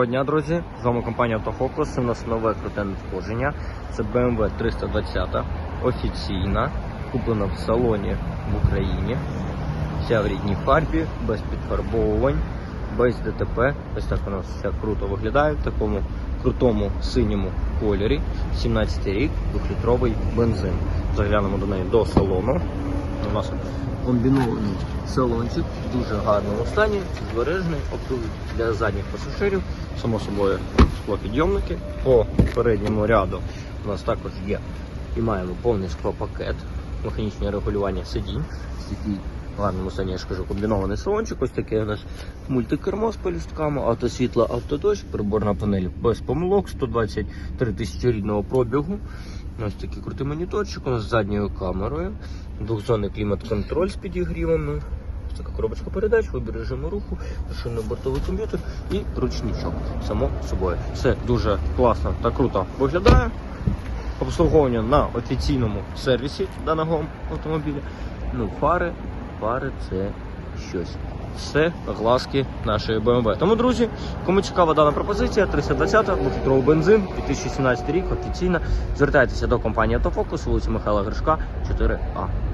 Доброго дня, друзі! З вами компанія Автофокус. У нас нове круте надходження. Це BMW 320 офіційна, куплена в салоні в Україні. Вся в рідній фарбі, без підфарбовувань, без ДТП. Ось так вона вся круто виглядає в такому крутому синьому кольорі. 17 рік, 2-літровий бензин. Заглянемо до неї до салону. У нас комбінований салончик в дуже гарному стані, збережений, обдув для задніх пасажирів, само собою склопідйомники. По передньому ряду у нас також є і маємо повний склопакет, механічне регулювання сидінь. Такий в гарному стані, я ж кажу, комбінований салончик. Ось таке у нас мультикермо з пелюстками, автосвітло, автодощ, приборна панель без помилок, 123 тисячі рідного пробігу. Ось такий крутий моніторчик у нас з задньою камерою, двохзонний клімат-контроль з підігрівами. Ось така коробочка передач, вибір режиму руху, бортовий комп'ютер і ручничок. Само собою. Все дуже класно та круто виглядає. Обслуговування на офіційному сервісі даного автомобіля. Ну, фари, фари це щось. Все глазки нашої BMW. Тому, друзі, кому цікава дана пропозиція, 320 двохлітровий бензин, 2017 рік, офіційна. Звертайтеся до компанії Автофокус, вулиця Михайла Гришка, 4А.